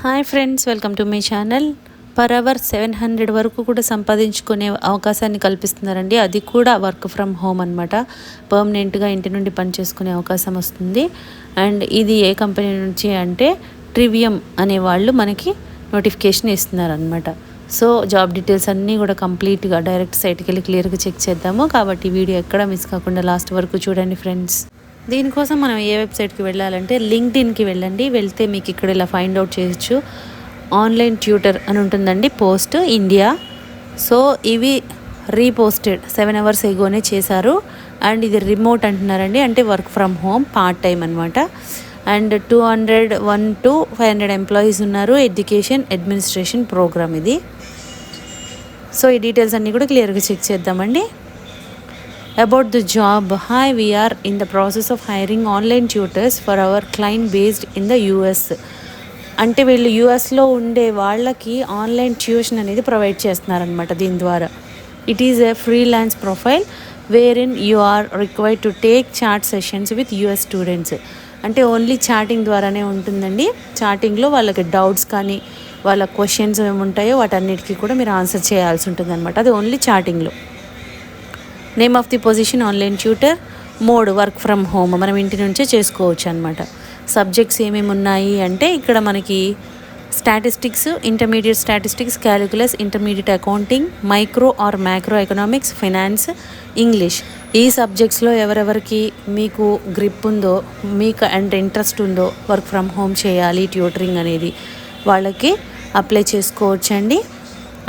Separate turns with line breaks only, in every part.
Hi friends welcome to my channel. Per hour seven hundred వరకు కూడా సంపాదించుకునే అవకాశాన్ని కల్పిస్తున్నారండి. అది కూడా వర్క్ ఫ్రమ్ హోమ్ అనమాట పర్మనెంట్గా ఇంటి నుండి పనిచేసుకునే అవకాశం వస్తుంది. అండ్ ఇది ఏ కంపెనీ నుంచి అంటే ట్రివియం అనే వాళ్ళు మనకి నోటిఫికేషన్ ఇస్తున్నారనమాట సో జాబ్ డీటెయిల్స్ అన్నీ కూడా కంప్లీట్గా డైరెక్ట్ సైట్కి వెళ్ళి క్లియర్గా చెక్ చేద్దాము. కాబట్టి వీడియో ఎక్కడ మిస్ కాకుండా లాస్ట్ వరకు చూడండి ఫ్రెండ్స్. దీనికోసం మనం ఏ వెబ్సైట్కి వెళ్ళాలంటే లింక్డ్ఇన్కి వెళ్ళండి. వెళ్తే మీకు ఇక్కడ ఇలా ఫైండ్ అవుట్ చేయొచ్చు. ఆన్లైన్ ట్యూటర్ అని ఉంటుందండి. Post India. సో ఇవి రీపోస్టెడ్ సెవెన్ అవర్స్ ఎగోనే చేశారు. అండ్ ఇది రిమోట్ అంటున్నారండి. అంటే work from home part time అనమాట and two hundred one to five hundred employees ఉన్నారు. ఎడ్యుకేషన్ అడ్మినిస్ట్రేషన్ ప్రోగ్రామ్ ఇది. సో ఈ డీటెయిల్స్ అన్నీ కూడా క్లియర్గా చెక్ చేద్దామండి. About the job hi we're in the process of hiring online tutors for our client based in the US అంటే వీళ్ళు యూఎస్లో ఉండే వాళ్ళకి ఆన్లైన్ ట్యూషన్ అనేది ప్రొవైడ్ చేస్తున్నారనమాట దీని ద్వారా. It is a freelance profile wherein you are required to take chat sessions with US students అంటే ఓన్లీ చాటింగ్ ద్వారానే ఉంటుందండి. చాటింగ్లో వాళ్ళకి డౌట్స్ కానీ వాళ్ళ క్వశ్చన్స్ ఏముంటాయో వాటన్నిటికీ కూడా మీరు ఆన్సర్ చేయాల్సి ఉంటుంది అనమాట అది only చాటింగ్లో name of the position online tutor. Mode work from home మనం ఇంటి నుంచే చేసుకోవచ్చు అనమాట సబ్జెక్ట్స్ ఏమేమి ఉన్నాయి అంటే ఇక్కడ మనకి statistics intermediate statistics calculus intermediate accounting micro or macro economics finance English. ఈ సబ్జెక్ట్స్లో ఎవరెవరికి మీకు గ్రిప్ ఉందో మీకు అండ్ ఇంట్రెస్ట్ ఉందో వర్క్ ఫ్రమ్ హోమ్ చేయాలి ట్యూటరింగ్ అనేది వాళ్ళకి అప్లై చేసుకోవచ్చండి.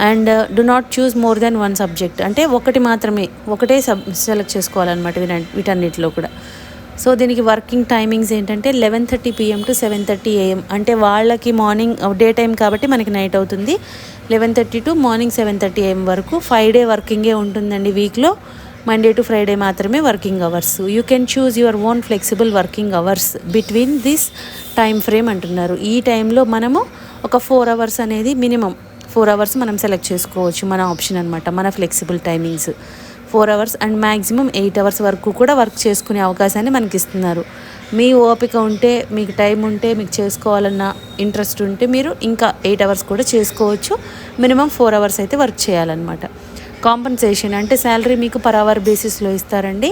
And do not choose more than one subject అంటే ఒకటి మాత్రమే ఒకటే సబ్ సెలెక్ట్ చేసుకోవాలన్నమాట వీటన్నిటిలో కూడా. సో దీనికి వర్కింగ్ టైమింగ్స్ ఏంటంటే eleven thirty PM to seven thirty AM అంటే వాళ్ళకి మార్నింగ్ డే టైం కాబట్టి మనకి నైట్ అవుతుంది. Eleven thirty to morning seven thirty AM వరకు ఫైవ్ డే వర్కింగే ఉంటుందండి వీక్లో. మండే టు ఫ్రైడే మాత్రమే working hours you can choose your own flexible working hours between this time frame అంటున్నారు. ఈ టైంలో మనము ఒక ఫోర్ అవర్స్ అనేది మినిమం ఫోర్ అవర్స్ మనం సెలెక్ట్ చేసుకోవచ్చు మన ఆప్షన్ అనమాట మన flexible timings. Four hours and maximum eight hours వరకు కూడా వర్క్ చేసుకునే అవకాశాన్ని మనకి ఇస్తున్నారు మీ ఓపిక ఉంటే మీకు టైం ఉంటే మీకు చేసుకోవాలన్న ఇంట్రెస్ట్ ఉంటే మీరు ఇంకా ఎయిట్ అవర్స్ కూడా చేసుకోవచ్చు. మినిమం ఫోర్ అవర్స్ అయితే వర్క్ చేయాలన్నమాట. కాంపన్సేషన్ అంటే శాలరీ మీకు పర్ అవర్ బేసిస్లో ఇస్తారండి.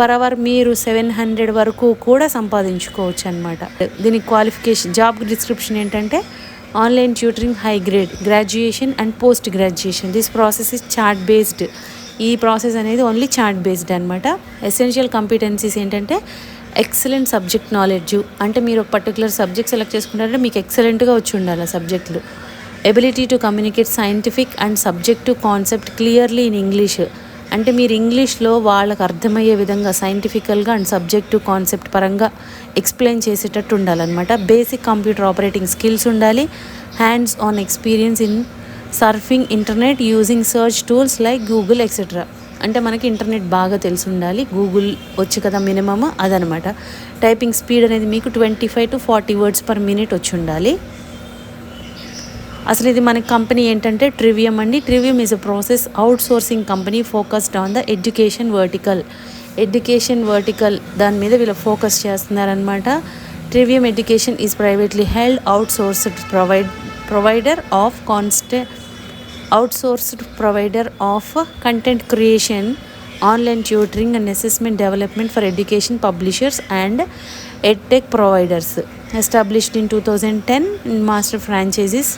పర్ అవర్ మీరు సెవెన్ హండ్రెడ్ వరకు కూడా సంపాదించుకోవచ్చు అనమాట దీనికి క్వాలిఫికేషన్ జాబ్ డిస్క్రిప్షన్ ఏంటంటే online tutoring high grade graduation and post graduation. This process is chart based ఈ ప్రాసెస్ అనేది ఓన్లీ చార్ట్ బేస్డ్ అనమాట ఎసెన్షియల్ కాంపిటెన్సీస్ ఏంటంటే ఎక్సలెంట్ సబ్జెక్ట్ నాలెడ్జ్ అంటే మీరు ఒక పర్టికులర్ సబ్జెక్ట్ సెలెక్ట్ చేసుకుంటారంటే మీకు ఎక్సలెంట్గా వచ్చి ఉండాలి ఆ సబ్జెక్టులు ability to communicate scientific and subject concept clearly in English అంటే మీరు ఇంగ్లీష్లో వాళ్ళకు అర్థమయ్యే విధంగా సైంటిఫికల్గా అండ్ సబ్జెక్టు కాన్సెప్ట్ పరంగా ఎక్స్ప్లెయిన్ చేసేటట్టు ఉండాలన్నమాట. బేసిక్ కంప్యూటర్ ఆపరేటింగ్ స్కిల్స్ ఉండాలి. Hands on experience in surfing internet using search tools like Google etcetera అంటే మనకి ఇంటర్నెట్ బాగా తెలిసి ఉండాలి. గూగుల్ వచ్చి కదా మినిమమ్ అదనమాట. టైపింగ్ స్పీడ్ అనేది మీకు twenty five to forty words per minute వచ్చి ఉండాలి. అసలు ఇది మన కంపెనీ ఏంటంటే ట్రివియం అండి. Trivium is a process outsourcing company focused on the education vertical education vertical దాని మీద వీళ్ళు ఫోకస్ చేస్తున్నారనమాట Trivium education is privately held outsourced provide provider of కాన్స్టే outsourced provider of content creation online tutoring and assessment development for education publishers and edtech providers established in two thousand ten master franchisees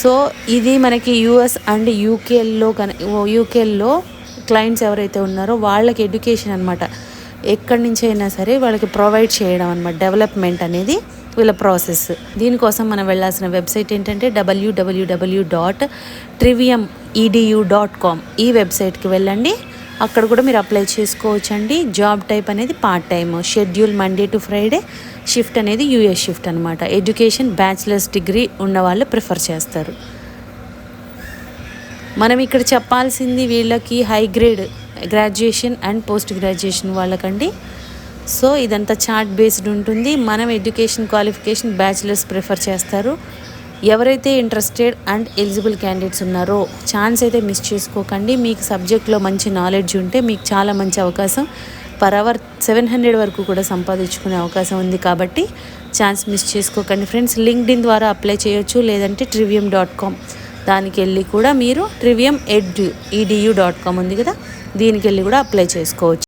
so ఇది మనకి US and యూకేలో కన యూకేలో clients ఎవరైతే ఉన్నారో వాళ్ళకి education అనమాట ఎక్కడి నుంచి అయినా సరే వాళ్ళకి ప్రొవైడ్ చేయడం అనమాట డెవలప్మెంట్ అనేది వీళ్ళ ప్రాసెస్ దీనికోసం మనం వెళ్ళాల్సిన వెబ్సైట్ ఏంటంటే WWW dot Trivium EDU dot com ఈ వెబ్సైట్కి వెళ్ళండి. అక్కడ కూడా మీరు అప్లై చేసుకోవచ్చండి. జాబ్ టైప్ అనేది part time. Schedule Monday to Friday shift అనేది యూఎస్ షిఫ్ట్ అనమాట ఎడ్యుకేషన్ బ్యాచిలర్స్ డిగ్రీ ఉన్న వాళ్ళు ప్రిఫర్ చేస్తారు. మనం ఇక్కడ చెప్పాల్సింది వీళ్ళకి high grade graduation and post graduation వాళ్ళకండి. So ఇదంతా చార్ట్ బేస్డ్ ఉంటుంది. మనం ఎడ్యుకేషన్ క్వాలిఫికేషన్ బ్యాచిలర్స్ ప్రిఫర్ చేస్తారు. ఎవరైతే ఇంట్రెస్టెడ్ అండ్ ఎలిజిబుల్ క్యాండిడేట్స్ ఉన్నారో ఛాన్స్ అయితే మిస్ చేసుకోకండి. మీకు సబ్జెక్ట్లో మంచి నాలెడ్జ్ ఉంటే మీకు చాలా మంచి అవకాశం. పర్ అవర్ సెవెన్ హండ్రెడ్ వరకు కూడా సంపాదించుకునే అవకాశం ఉంది కాబట్టి ఛాన్స్ మిస్ చేసుకోకండి. ఫ్రెండ్స్ లింక్డ్ఇన్ ద్వారా అప్లై చేయొచ్చు లేదంటే ట్రివియం డాట్ కామ్ దానికి వెళ్ళి కూడా మీరు Trivium ed edu dot com ఉంది కదా దీనికి వెళ్ళి కూడా అప్లై చేసుకోవచ్చు.